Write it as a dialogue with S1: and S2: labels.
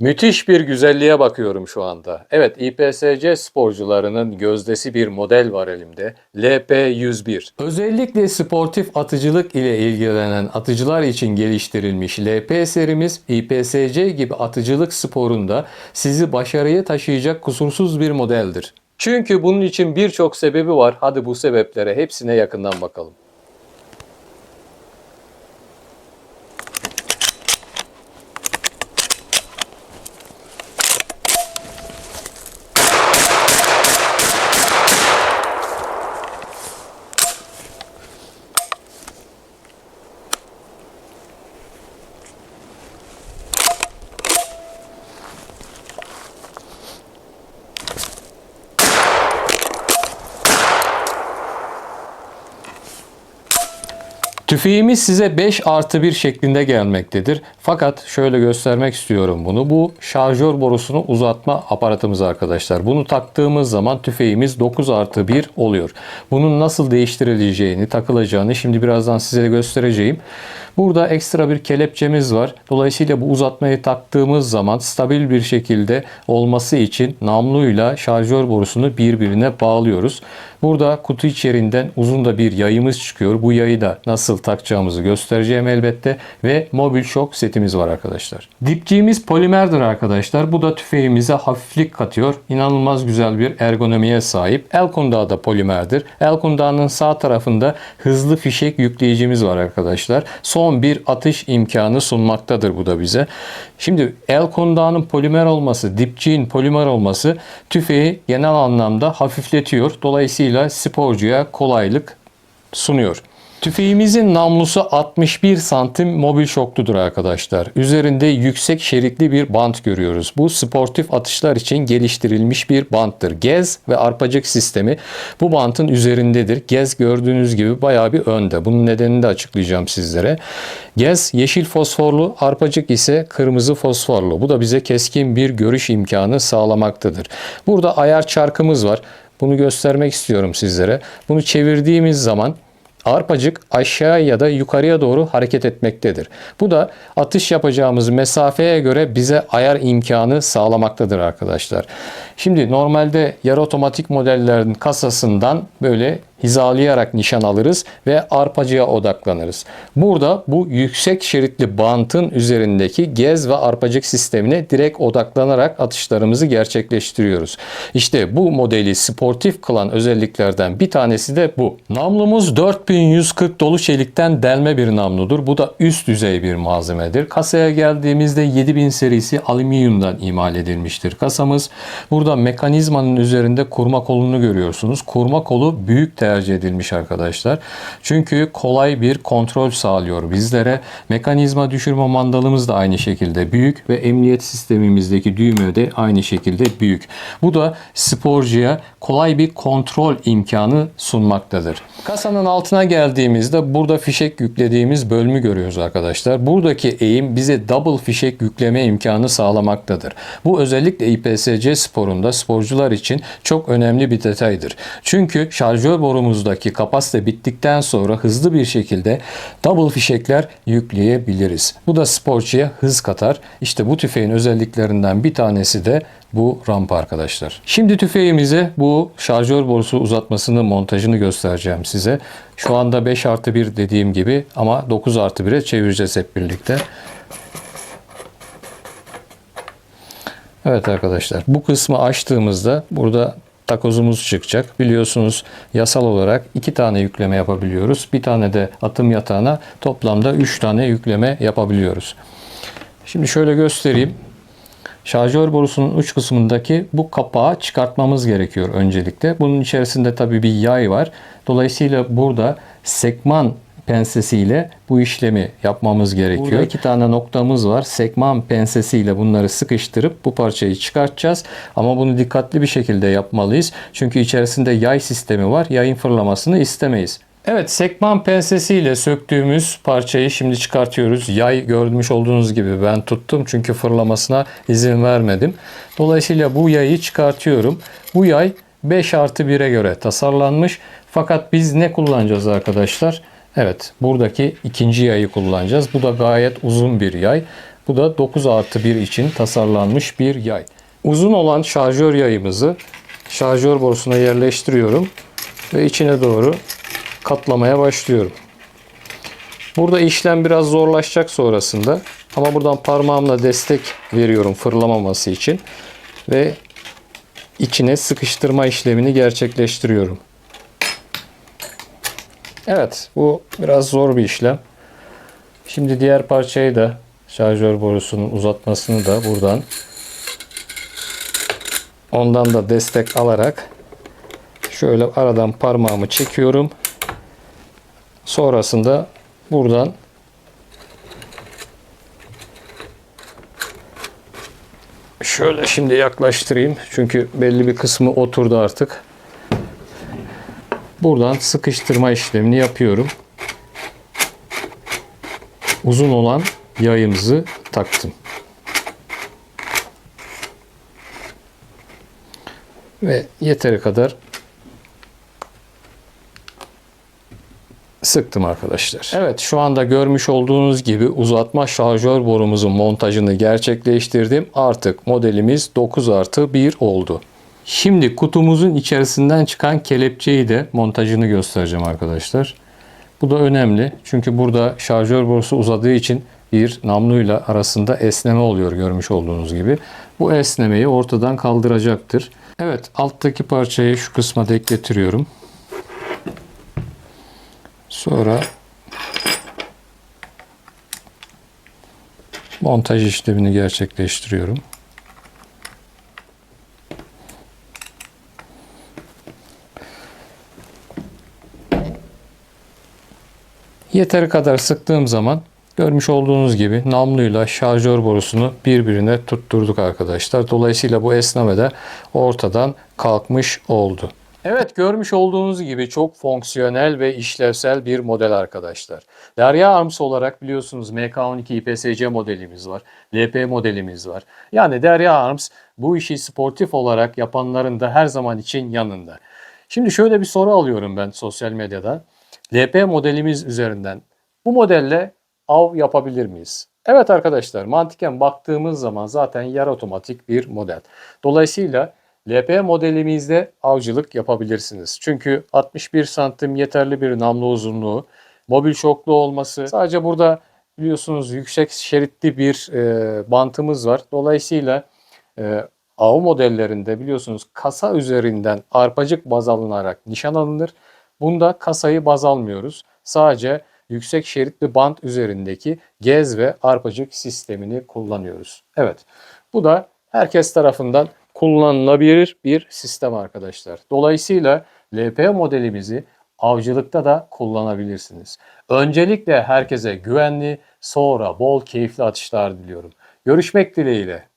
S1: Müthiş bir güzelliğe bakıyorum şu anda. Evet, İPSC sporcularının gözdesi bir model var elimde. LP101. Özellikle sportif atıcılık ile ilgilenen atıcılar için geliştirilmiş LP serimiz İPSC gibi atıcılık sporunda sizi başarıya taşıyacak kusursuz bir modeldir. Çünkü bunun için birçok sebebi var. Hadi bu sebeplere hepsine yakından bakalım. Tüfeğimiz size 5 artı 1 şeklinde gelmektedir. Fakat şöyle göstermek istiyorum bunu. Bu şarjör borusunu uzatma aparatımız arkadaşlar. Bunu taktığımız zaman tüfeğimiz 9 artı 1 oluyor. Bunun nasıl değiştirileceğini, takılacağını şimdi birazdan size göstereceğim. Burada ekstra bir kelepçemiz var. Dolayısıyla bu uzatmayı taktığımız zaman stabil bir şekilde olması için namluyla şarjör borusunu birbirine bağlıyoruz. Burada kutu içeriğinden uzun da bir yayımız çıkıyor. Bu yayı da nasıl takacağımızı göstereceğim elbette. Ve mobil şok setimiz var arkadaşlar. Dipçiğimiz polimerdir arkadaşlar. Bu da tüfeğimize hafiflik katıyor. İnanılmaz güzel bir ergonomiye sahip. El kundağı da polimerdir. El kundağının sağ tarafında hızlı fişek yükleyicimiz var arkadaşlar. Son bir atış imkanı sunmaktadır bu da bize. Şimdi el kundağının polimer olması, dipçiğin polimer olması tüfeği genel anlamda hafifletiyor. Dolayısıyla sporcuya kolaylık sunuyor. Tüfeğimizin namlusu 61 santim mobil şokludur arkadaşlar. Üzerinde yüksek şeritli bir bant görüyoruz. Bu sportif atışlar için geliştirilmiş bir banttır. Gez ve arpacık sistemi bu bantın üzerindedir. Gez gördüğünüz gibi bayağı bir önde. Bunun nedenini de açıklayacağım sizlere. Gez yeşil fosforlu, arpacık ise kırmızı fosforlu. Bu da bize keskin bir görüş imkanı sağlamaktadır. Burada ayar çarkımız var. Bunu göstermek istiyorum sizlere. Bunu çevirdiğimiz zaman arpacık aşağı ya da yukarıya doğru hareket etmektedir. Bu da atış yapacağımız mesafeye göre bize ayar imkanı sağlamaktadır arkadaşlar. Şimdi normalde yarı otomatik modellerin kasasından böyle hizalayarak nişan alırız ve arpacıya odaklanırız. Burada bu yüksek şeritli bantın üzerindeki gez ve arpacık sistemine direkt odaklanarak atışlarımızı gerçekleştiriyoruz. İşte bu modeli sportif kılan özelliklerden bir tanesi de bu. Namlumuz 4140 dolu çelikten delme bir namludur. Bu da üst düzey bir malzemedir. Kasaya geldiğimizde 7000 serisi alüminyumdan imal edilmiştir kasamız. Burada mekanizmanın üzerinde kurma kolunu görüyorsunuz. Kurma kolu büyük tercih edilmiş arkadaşlar. Çünkü kolay bir kontrol sağlıyor bizlere. Mekanizma düşürme mandalımız da aynı şekilde büyük ve emniyet sistemimizdeki düğme de aynı şekilde büyük. Bu da sporcuya kolay bir kontrol imkanı sunmaktadır. Kasanın altına geldiğimizde burada fişek yüklediğimiz bölümü görüyoruz arkadaşlar. Buradaki eğim bize double fişek yükleme imkanı sağlamaktadır. Bu özellikle İPSC sporunda sporcular için çok önemli bir detaydır. Çünkü şarjör borumuzdaki kapasite bittikten sonra hızlı bir şekilde double fişekler yükleyebiliriz. Bu da sporcuya hız katar. İşte bu tüfeğin özelliklerinden bir tanesi de bu rampa arkadaşlar. Şimdi tüfeğimize bu şarjör borusu uzatmasını montajını göstereceğim size. Şu anda 5 artı 1 dediğim gibi ama 9 artı 1'e çevireceğiz hep birlikte. Evet arkadaşlar bu kısmı açtığımızda burada takozumuz çıkacak. Biliyorsunuz yasal olarak iki tane yükleme yapabiliyoruz. Bir tane de atım yatağına toplamda 3 tane yükleme yapabiliyoruz. Şimdi şöyle göstereyim. Şarjör borusunun uç kısmındaki bu kapağı çıkartmamız gerekiyor öncelikle. Bunun içerisinde tabii bir yay var. Dolayısıyla burada sekman pensesiyle bu işlemi yapmamız gerekiyor. Burada iki tane noktamız var. Sekman pensesiyle bunları sıkıştırıp bu parçayı çıkartacağız. Ama bunu dikkatli bir şekilde yapmalıyız. Çünkü içerisinde yay sistemi var. Yayın fırlamasını istemeyiz. Evet sekman pensesiyle söktüğümüz parçayı şimdi çıkartıyoruz. Yay görmüş olduğunuz gibi ben tuttum çünkü fırlamasına izin vermedim. Dolayısıyla bu yayı çıkartıyorum. Bu yay 5 artı 1'e göre tasarlanmış. Fakat biz ne kullanacağız arkadaşlar? Evet buradaki ikinci yayı kullanacağız. Bu da gayet uzun bir yay. Bu da 9 artı 1 için tasarlanmış bir yay. Uzun olan şarjör yayımızı şarjör borusuna yerleştiriyorum ve içine doğru katlamaya başlıyorum. Burada işlem biraz zorlaşacak sonrasında ama buradan parmağımla destek veriyorum fırlamaması için ve içine sıkıştırma işlemini gerçekleştiriyorum. Evet bu biraz zor bir işlem. Şimdi diğer parçayı da şarjör borusunun uzatmasını da buradan ondan da destek alarak şöyle aradan parmağımı çekiyorum. Sonrasında buradan şöyle şimdi yaklaştırayım. Çünkü belli bir kısmı oturdu artık. Buradan sıkıştırma işlemini yapıyorum. Uzun olan yayımızı taktım. Ve yeteri kadar sıktım arkadaşlar. Evet şu anda görmüş olduğunuz gibi uzatma şarjör borumuzun montajını gerçekleştirdim. Artık modelimiz 9 artı 1 oldu. Şimdi kutumuzun içerisinden çıkan kelepçeyi de montajını göstereceğim arkadaşlar. Bu da önemli çünkü burada şarjör borusu uzadığı için bir namluyla arasında esneme oluyor görmüş olduğunuz gibi. Bu esnemeyi ortadan kaldıracaktır. Evet alttaki parçayı şu kısma denk getiriyorum. Sonra montaj işlemini gerçekleştiriyorum. Yeteri kadar sıktığım zaman görmüş olduğunuz gibi namluyla şarjör borusunu birbirine tutturduk arkadaşlar. Dolayısıyla bu esneme de ortadan kalkmış oldu. Evet görmüş olduğunuz gibi çok fonksiyonel ve işlevsel bir model arkadaşlar. Derya Arms olarak biliyorsunuz MK12 IPSC modelimiz var. LP modelimiz var. Yani Derya Arms bu işi sportif olarak yapanların da her zaman için yanında. Şimdi şöyle bir soru alıyorum ben sosyal medyada. LP modelimiz üzerinden bu modelle av yapabilir miyiz? Evet arkadaşlar mantıken baktığımız zaman zaten yarı otomatik bir model. Dolayısıyla LP modelimizde avcılık yapabilirsiniz. Çünkü 61 santim yeterli bir namlu uzunluğu, mobil şoklu olması. Sadece burada biliyorsunuz yüksek şeritli bir e, bantımız var. Dolayısıyla e, av modellerinde biliyorsunuz kasa üzerinden arpacık baz alınarak nişan alınır. Bunda kasayı baz almıyoruz. Sadece yüksek şeritli bant üzerindeki gez ve arpacık sistemini kullanıyoruz. Evet bu da herkes tarafından kullanılabilir bir sistem arkadaşlar. Dolayısıyla LP modelimizi avcılıkta da kullanabilirsiniz. Öncelikle herkese güvenli, sonra bol keyifli atışlar diliyorum. Görüşmek dileğiyle.